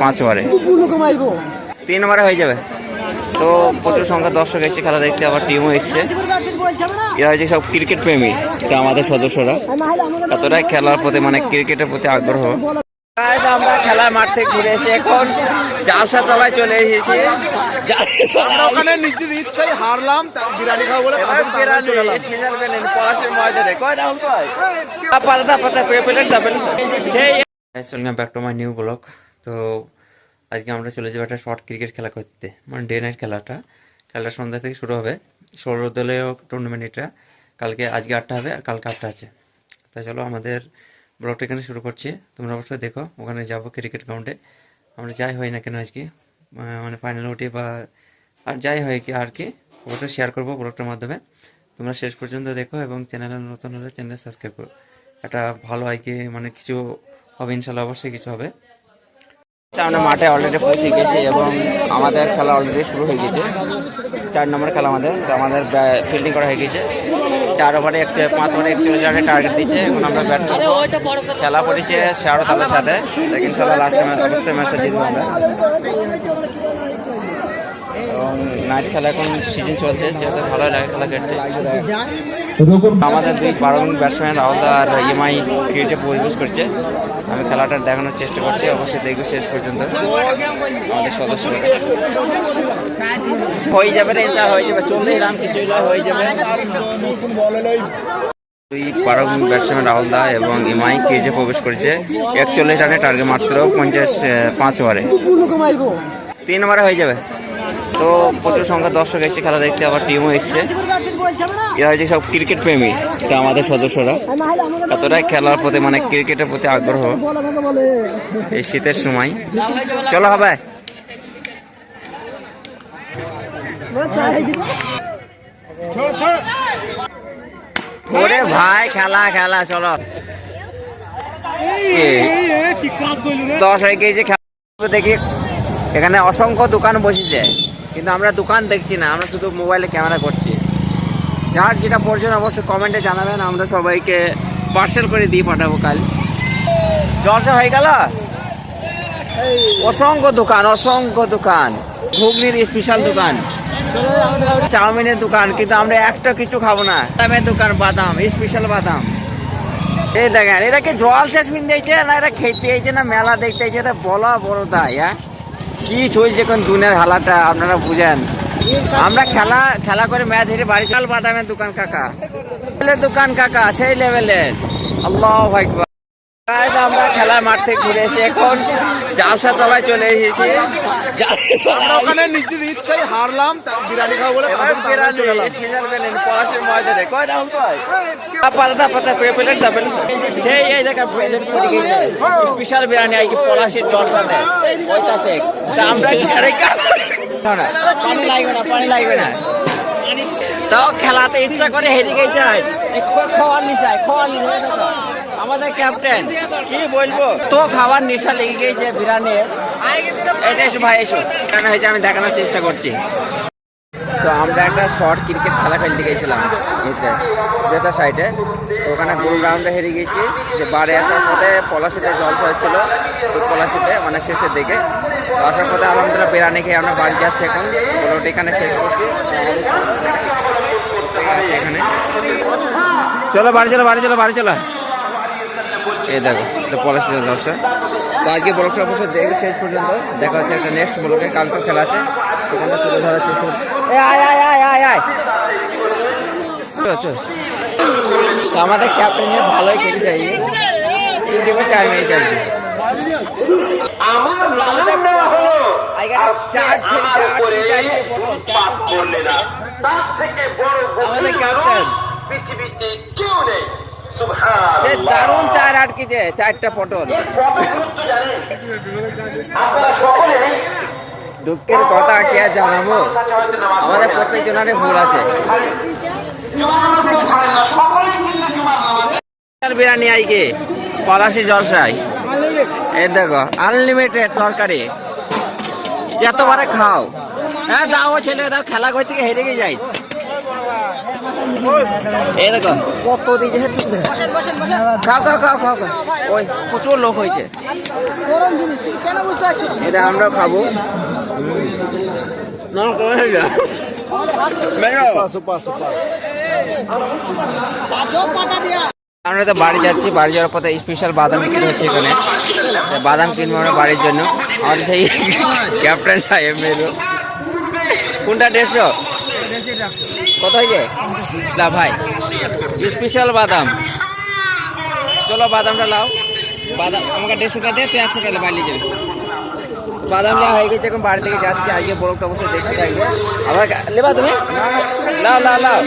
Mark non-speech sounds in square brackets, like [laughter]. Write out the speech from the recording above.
পাঁচ ওভারে তিন ওভারে হয়ে যাবে তো প্রচুর সংখ্যা দর্শক এসেছে খেলা দেখতে আবার টিমও এসছে এরা হচ্ছে সব ক্রিকেট প্রেমী এটা আমাদের সদস্যরা এতটাই খেলার প্রতি মানে ক্রিকেটের প্রতি আগ্রহ আমরা খেলার মাঠ থেকে ঘুরে এসে এখন জালসা তলায় চলে এসেছি ওখানে নিজের ইচ্ছাই হারলাম বলে বিরানি। স্পেশাল বেলেন, পলাশের ময়দানে। কয় রাউন্ড পাতা, পাতা, পেয়ে পেলেন, দাবেন। সেই welcome back to my new blog তো আজকে আমরা চলে যাব একটা শর্ট ক্রিকেট খেলা করতে মানে ডে নাইট খেলাটা। খেলাটা সন্ধ্যা থেকে শুরু হবে। ষোলো দলীয় টুর্নামেন্ট এটা। কালকে, আজকে আটটা হবে আর কালকে আটটা আছে। তাই চলো আমাদের ব্লগটা এখানে শুরু করছি। তোমরা অবশ্যই দেখো, ওখানে যাব ক্রিকেট গ্রাউন্ডে আমরা যাই হয় না কেন আজকে? মানে ফাইনাল উঠি বা আর যাই হয় কি, আর কি, অবশ্যই শেয়ার করব ব্লগটার মাধ্যমে। তোমরা শেষ পর্যন্ত দেখো এবং চ্যানেলে নতুন হলে চ্যানেল সাবস্ক্রাইব করো। একটা ভালো হয় কি মানে কিছু হবে, ইনশাল্লাহ অবশ্যই কিছু হবে। আমরা মাঠে অলরেডি পৌঁছে গেছি এবং আমাদের খেলা অলরেডি শুরু হয়ে গেছে। চার নম্বর খেলা আমাদের, তো আমাদের ফিল্ডিং করা হয়ে গেছে। চার ওভারে একটু, পাঁচ ওভারে একচল্লিশ রানের টার্গেট দিচ্ছে, এখন আমরা ব্যাট খেলা পড়েছে শেয়ারতালের সাথে, লেকিন সালা লাস্ট ম্যাচ অবশ্যই ম্যাচটা জিতবো আমরা। এবং নাইট খেলা এখন সিজন চলছে, যেহেতু ভালো লাগে খেলা খেলতে। আমাদের দুই পারণ ব্যাটসম্যান রাহুল দা আর ইএমআই ক্রিকেটে পরিবেশ করছে। আমি খেলাটা দেখানোর চেষ্টা করছি, অবশ্যই দেখব শেষ পর্যন্ত। আমাদের সদস্য হয়ে যাবে রে এটা হয়ে যাবে চললে রাম কিছু হয়ে যাবে। দুই পারক ব্যাটসম্যান রাহুল দা এবং ইমাই ক্রিজে প্রবেশ করেছে। একচল্লিশ রানের টার্গেট মাত্র পঞ্চাশ পাঁচ ওভারে তিন ওভারে হয়ে যাবে। তো প্রচুর সংখ্যা দর্শক এসেছে খেলা দেখতে আবার টিমও এসছে। এরা হচ্ছে সব ক্রিকেট প্রেমী, এটা আমাদের সদস্যরা। এতটাই খেলার প্রতি মানে ক্রিকেটের প্রতি আগ্রহ এই শীতের সময়। চলো হবে। ওরে ভাই, খেলা খেলা, চলো। দশ হয়ে গিয়েছে খেলা দেখি, এখানে অসংখ্য দোকান বসেছে। কিন্তু আমরা দোকান দেখছি না, আমরা শুধু মোবাইলে ক্যামেরা করছি। যার যেটা প্রয়োজন অবশ্যই কমেন্টে জানাবেন, আমরা সবাইকে পার্সেল করে দিয়ে পাঠাবো কাল। জলসা হয়ে গেল? অসংখ্য দোকান অসংখ্য দোকান। ঘুগনির স্পেশাল দোকান। চাউমিনের দোকান, কিন্তু আমরা একটা কিছু খাব না। বাদামের দোকান, বাদাম স্পেশাল বাদাম। এই দেখেন এটা কি জল শেষ মিন দিয়েছে না এটা খেতে না, মেলা দেখতে এটা বলা বড় তাই হ্যাঁ? কি চলছে এখন দুনের হালাটা, আপনারা বুঝেন? আমরা খেলা খেলা করে ম্যাচ হেরে বাড়ি চাল। বাদামের দোকান, কাকা। দোকান, কাকা, সেই লেভেলের আল্লাহ ভাইকবা Guys, আমরা খেলার মাঠ থেকে ঘুরে এসে এখন জালসা তলায় চলে এসেছি। জালসা। ওখানে নিজের ইচ্ছাই হারলাম বিরিয়ানি খাব বলে। পলাশের ময়দানে। কয় রাউন্ড পাতা পাতা পেয়ে পেলেন সেই এই দেখা স্পেশাল বিরিয়ানি আই কি পলাশের জল সাথে ওইটা শেখ তা আমরা আরে পানি লাগবে না পানি লাগবে না। তাও খেলাতে ইচ্ছা করে হেরে গেছে খাওয়ার নিশায় খাওয়ার নিশায়। আমাদের ক্যাপ্টেন, কি বলব? তো খাবার নেশা লেগে গেছে বিরিয়ানির এসে ভাই, এসো। কেন হয়েছে আমি দেখানোর চেষ্টা করছি। তো আমরা একটা শর্ট ক্রিকেট খেলা খেলতে গেছিলাম বেতা সাইডে ওখানে গোল গ্রাউন্ডে হেরে গেছি। যে বাড়ি আসার পথে পলাশিতে জলসা হচ্ছিল তো পলাশিতে মানে শেষের দিকে। আসার পথে আলহামদুলিল্লাহ বিরিয়ানি খেয়ে আমরা বাড়ি যাচ্ছি এখন। বলোটি এখানে শেষ করছি। এখানে। চলো, বাড়ি চলো বাড়ি চলো বাড়ি চলো। এই দেখো এটা পলাশিতে জলসা তো আজকে ব্লগটা অবশ্যই দেখে শেষ পর্যন্ত দেখা হচ্ছে একটা নেক্সট ব্লগে কালকে খেলা আছে সেখানটা তুলে ধরার চেষ্টা করছি। এ, আয় আয় আয় আয় আয়। চল, চল। তো আমাদের ক্যাপ্টেন ভালোই খেলে যাই টিমে চার মেয়ে চাইছি আমার নাম হলো। আমার উপরে করলে না। তার থেকে বড় আমাদের। মানুষ পৃথিবীতে কেউ নেই। সে। দারুণ চার আটকেছে চারটা পটল। দুঃখের কথা কি জানাব? আমাদের প্রত্যেক জনের ভুল আছে। বিরিয়ানি আইকে পলাশি জলসাই এই দেখো আনলিমিটেড তরকারি। এতবারে খাও। হ্যাঁ দাও ছেলে দাও খেলা করতে গিয়ে হেরে গিয়ে যাই। এই দেখো। কত দিকে খাও খাও খাও খাও খাও। ওই প্রচুর লোক হয়েছে। গরম জিনিস তুমি কেন বুঝতে পারছ? এটা আমরাও খাব। না আমরা তো বাড়ি যাচ্ছি বাড়ি যাওয়ার পথে স্পেশাল বাদাম বিক্রি হচ্ছে এখানে। বাদাম কিনবো আমরা বাড়ির জন্য। আমাদের সেই [laughs] ক্যাপ্টেন সাহেব মেরো কোনটা দেড়শো? কত হয়েছে না ভাই। স্পেশাল বাদাম। চলো বাদামটা লাও। বাদাম আমাকে দেড়শো টাকা দে, তুই একশো টাকা বাড়ি যাবি। বাদাম নেওয়া হয়ে গেছে, এখন বাড়ি থেকে যাচ্ছি। আজকে বরফটা অবশ্যই দেখতে থাকবে আবার নেবা তুমি? লাও লাও লাও